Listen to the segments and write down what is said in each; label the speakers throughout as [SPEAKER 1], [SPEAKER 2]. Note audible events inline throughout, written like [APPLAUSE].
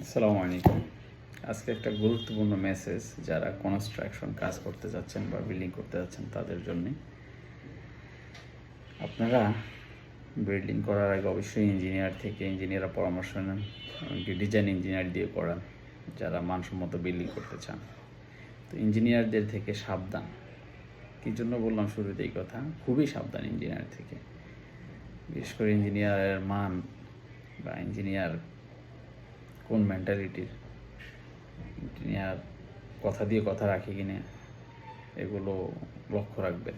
[SPEAKER 1] আসসালামু আলাইকুম। আজকে একটা গুরুত্বপূর্ণ মেসেজ যারা কনস্ট্রাকশন কাজ করতে যাচ্ছেন বা বিল্ডিং করতে যাচ্ছেন তাদের জন্য। আপনারা বিল্ডিং করার আগে অবশ্যই ইঞ্জিনিয়ার থেকে ইঞ্জিনিয়াররা পরামর্শ নেন, এমনকি ডিজাইন ইঞ্জিনিয়ার দিয়ে করান, যারা মানসম্মত বিল্ডিং করতে চান। তো ইঞ্জিনিয়ারদের থেকে সাবধান। কী জন্য বললাম শুরুতেই কথা? খুবই সাবধান ইঞ্জিনিয়ার থেকে। বিশেষ করে ইঞ্জিনিয়ারের মান বা ইঞ্জিনিয়ার কোন মেন্টালিটির আর কথা দিয়ে কথা রাখে কিনা? এগুলো লক্ষ্য রাখবেন।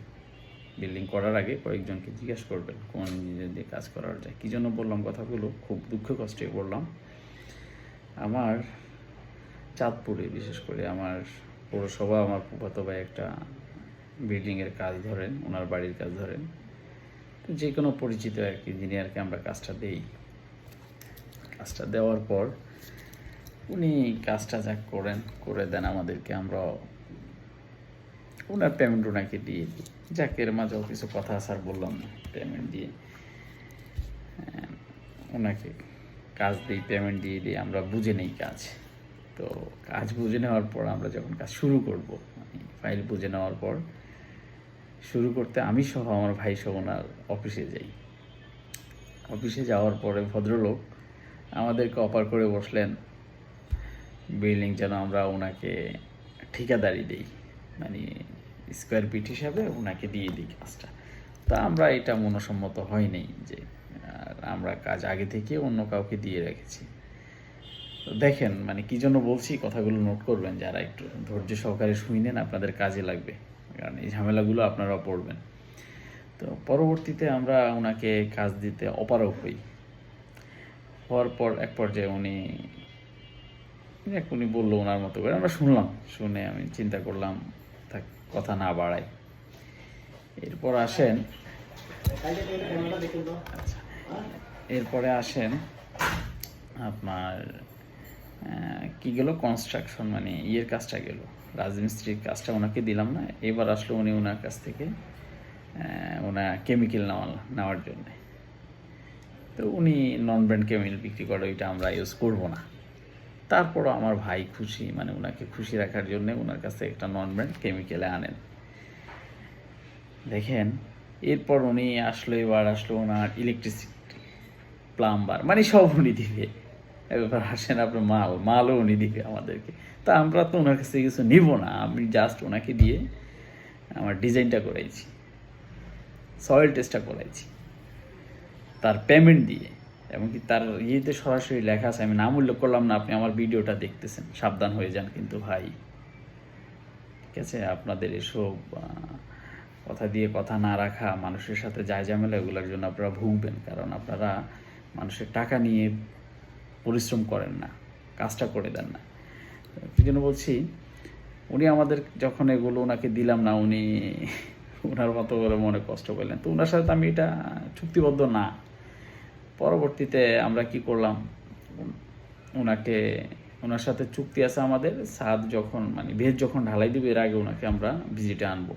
[SPEAKER 1] বিল্ডিং করার আগে কয়েকজনকে জিজ্ঞেস করবেন, কোন ইঞ্জিনিয়ার দিয়ে কাজ করার যায়। কী জন্য বললাম কথাগুলো? খুব দুঃখ কষ্টে বললাম। আমার চাঁদপুরে, বিশেষ করে আমার পৌরসভা, আমার ফুফাতো ভাই একটা বিল্ডিংয়ের কাজ ধরেন, ওনার বাড়ির কাজ ধরেন। তো যে কোনো পরিচিত আর কি ইঞ্জিনিয়ারকে আমরা কাজটা দেই। কাজটা দেওয়ার পর উনি কাজটা যা করেন, করে দেন আমাদেরকে, আমরা ওনার পেমেন্ট ওনাকে দিয়ে দিই। যাকে, এর মাঝেও কিছু কথা স্যার বললাম না পেমেন্ট দিয়ে। ওনাকে কাজ দিই পেমেন্ট দিয়ে দিই, আমরা বুঝে নেই কাজ। তো কাজ বুঝে নেওয়ার পর আমরা যখন কাজ শুরু করব ফাইল বুঝে নেওয়ার পর, শুরু করতে আমি সহ আমার ভাই সহ ওনার অফিসে যাই। অফিসে যাওয়ার পরে ভদ্রলোক আমাদেরকে অপার করে বসলেন বিল্ডিং যেন আমরা ওনাকে ঠিকাদারি দিই মানে স্কোয়ার ফিট হিসাবে ওনাকে দিয়ে দিই কাজটা। তা আমরা এটা মনসম্মত হয়নি যে আমরা কাজ আগে থেকে অন্য কাউকে দিয়ে রেখেছি। দেখেন মানে কি জন্য বলছি, কথাগুলো নোট করবেন, যারা একটু ধৈর্য সহকারে শুনেন আপনাদের কাজে লাগবে, কারণ এই ঝামেলাগুলো আপনারাও পড়বেন। তো পরবর্তীতে আমরা ওনাকে কাজ দিতে অপারগ হই। হওয়ার পর এক পর্যায়ে উনি এক উনি বলল ওনার মতো করে। আমরা শুনলাম, শুনে আমি চিন্তা করলাম কথা না বাড়াই। এরপর আসেন। এরপরে আসেন আপনার কি গেল? কনস্ট্রাকশন মানে ইয়ের কাজটা গেল। রাজমিস্ত্রির কাজটা ওনাকে দিলাম না, এবার আসলো উনি ওনার কাছ থেকে ওনার কেমিক্যাল নেওয়া নেওয়ার জন্যে। তো উনি নন ব্র্যান্ড কেমিক্যাল বিক্রি করে, ওইটা আমরা ইউজ করব না। তারপরও আমার ভাই খুশি মানে ওনাকে খুশি রাখার জন্য ওনার কাছে একটা নন ব্র্যান্ড কেমিক্যালে আনেন। দেখেন, এরপর উনি আসলো, এবার আসলো ওনার ইলেকট্রিসিটি প্লাম্বার মানে সব উনি দিবে। এবার আসেন আপনার মাল, মালও উনি দিবে আমাদেরকে। তা আমরা তো ওনার কাছে কিছু নিব না, আমি জাস্ট ওনাকে দিয়ে আমার ডিজাইনটা করাইছি সয়েল টেস্টটা করাইছি। তার পেমেন্ট দিয়ে। এমনকি তার ইয়েতে সরাসরি লেখা আছে, আমি নাম উল্লেখ করলাম না, আপনি আমার ভিডিওটা দেখতেছেন। সাবধান হয়ে যান কিন্তু ভাই। ঠিক আছে, আপনাদের এসব কথা দিয়ে কথা না রাখা, মানুষের সাথে যায় ঝামেলা এগুলোর জন্য আপনারা ভুগবেন, কারণ আপনারা মানুষের টাকা নিয়ে পরিশ্রম করেন না, কাজটা করে দেন না। কি জন্য বলছি, উনি আমাদের যখন এগুলো ওনাকে দিলাম না, উনি [LAUGHS] ওনার মতো করে মনে কষ্ট পেলেন তো ওনার সাথে আমি এটা চুক্তিবদ্ধ না। পরবর্তীতে আমরা কি করলাম? ওনাকে, ওনার সাথে চুক্তি আছে আমাদের। সাদ যখন মানে ভেজ যখন ঢালাই দিবে, এর আগে ওনাকে আমরা ভিজিটে আনব।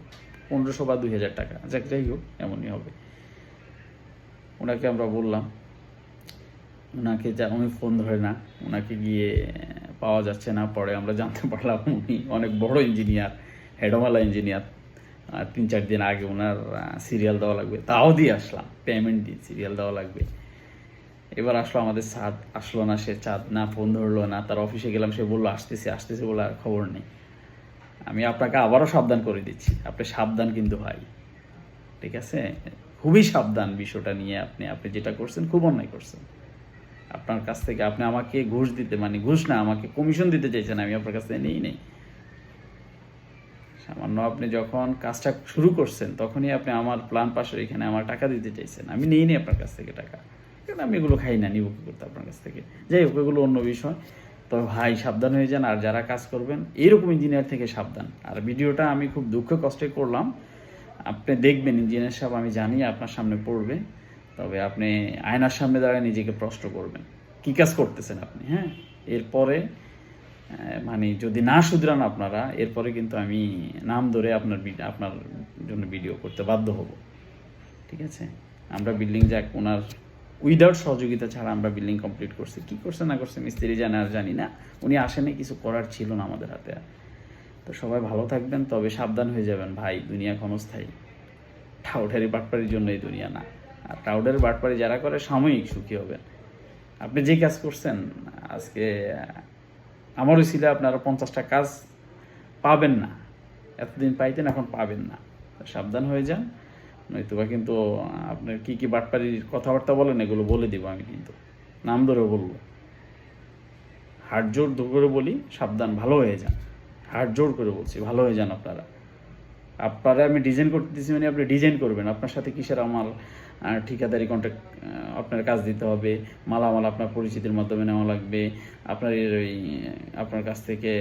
[SPEAKER 1] পনেরোশো বা দুই হাজার টাকা, যাক যাই হোক, এমনই হবে। ওনাকে আমরা বললাম, ওনাকে যা, উনি ফোন ধরে না ওনাকে গিয়ে পাওয়া যাচ্ছে না। পরে আমরা জানতে পারলাম উনি অনেক বড় ইঞ্জিনিয়ার হেডমালা ইঞ্জিনিয়ার। আর তিন চার দিন আগে ওনার সিরিয়াল দেওয়া লাগবে। তাও দিয়ে আসলাম পেমেন্ট দিয়ে সিরিয়াল দেওয়া লাগবে। এবার আসলো আমাদের চাঁদ আসলো না সে চাঁদ, না ফোন ধরলো, না তার অফিসে গেলাম, সে বলল, আসতেছে আসতেছে বলে আর খবর নেই। আমি আপনাকে আবারও সাবধান করে দিচ্ছি। আপনি সাবধান কিন্তু ভাই, ঠিক আছে? খুবই সাবধান বিষয়টা নিয়ে আপনি আপনি যেটা করছেন খুব অন্যায় করছেন। আপনার কাছ থেকে আপনি আমাকে ঘুষ দিতে মানে ঘুষ না, আমাকে কমিশন দিতে চাইছেন, আমি আপনার কাছ থেকে নিই, নেই। সামান্য আপনি যখন কাজটা শুরু করছেন, তখনই আপনি আমার প্ল্যান পাশের এখানে আমার টাকা দিতে চাইছেন। আমি নিই নি আপনার কাছ থেকে টাকা। কারণ আমি এগুলো খাই না, নিব কি করতে আপনার কাছ থেকে? যাই হোক, এগুলো অন্য বিষয়। তবে ভাই, সাবধান হয়ে যান, আর যারা কাজ করবেন, এরকম ইঞ্জিনিয়ার থেকে সাবধান। আর ভিডিওটা আমি খুব দুঃখ কষ্টে করলাম। আপনি দেখবেন ইঞ্জিনিয়ার সাহেব, আমি জানি আপনার সামনে পড়বে, তবে আপনি আয়নার সামনে দাঁড়ায় নিজেকে প্রশ্ন করবেন, কী কাজ করতেছেন আপনি? হ্যাঁ? এরপরে মানে যদি না শুধরান আপনারা, এরপরে কিন্তু আমি নাম ধরে আপনার আপনার জন্য ভিডিও করতে বাধ্য হব। ঠিক আছে? আমরা বিল্ডিং যাক, ওনার উইদাউট সহযোগিতা ছাড়া আমরা বিল্ডিং কমপ্লিট করছি। কি করছে, না করছে, মিস্ত্রি জানে আর জানি না। উনি আসেনি কিছু করার ছিল না আমাদের হাতে আর। তো সবাই ভালো থাকবেন, তবে সাবধান হয়ে যাবেন। ভাই, দুনিয়া ক্ষণস্থায়ী। টাউডারি বাটপাড়ির জন্য এই দুনিয়া না। আর টাউডারি বাটপাড়ি যারা করে, সাময়িক সুখী হবেন। আপনি যে কাজ করছেন, আজকে, আমারও ছিল আপনারা পঞ্চাশটা কাজ পাবেন না। এতদিন পাইতেন, এখন পাবেন না। সাবধান হয়ে যান। নয়তোবা কিন্তু আপনার কি কি বাটপাড়ির কথাবার্তা বলেন, এগুলো বলে দিব আমি কিন্তু। নাম ধরে বলব। হাট জোর করে বলি, সাবধান, ভালো হয়ে যান। হাট জোর করে বলছি, ভালো হয়ে যান আপনারা। আপনারা আমি ডিজাইন করতে দিচ্ছি মানে আপনি ডিজাইন করবেন। আপনার সাথে কিসের আমার ঠিকাদারি কন্ট্যাক্ট আপনার কাজ দিতে হবে, মালামাল আপনার পরিচিতির মাধ্যমে নেওয়া লাগবে, আপনার ওই, আপনার কাছ থেকে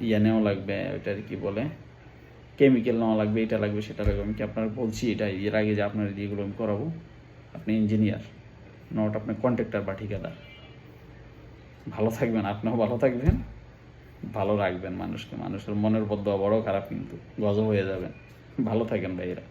[SPEAKER 1] ইয়া নেওয়া লাগবে, ওইটার কি বলে? কেমিক্যাল নেওয়া লাগবে, এটা লাগবে, সেটা লাগবে। আমি কি আপনার বলছি এটা? এর আগে যে আপনার ইয়েগুলো আমি করাবো। আপনি ইঞ্জিনিয়ার নট আপনার কন্ট্রাক্টর বা ঠিকাদার। ভালো থাকবেন, আপনিও ভালো থাকবেন, ভালো রাখবেন মানুষকে। মানুষের মনের বদ্ধ বড় খারাপ কিন্তু গজব হয়ে যাবেন ভালো থাকেন ভাইয়েরা।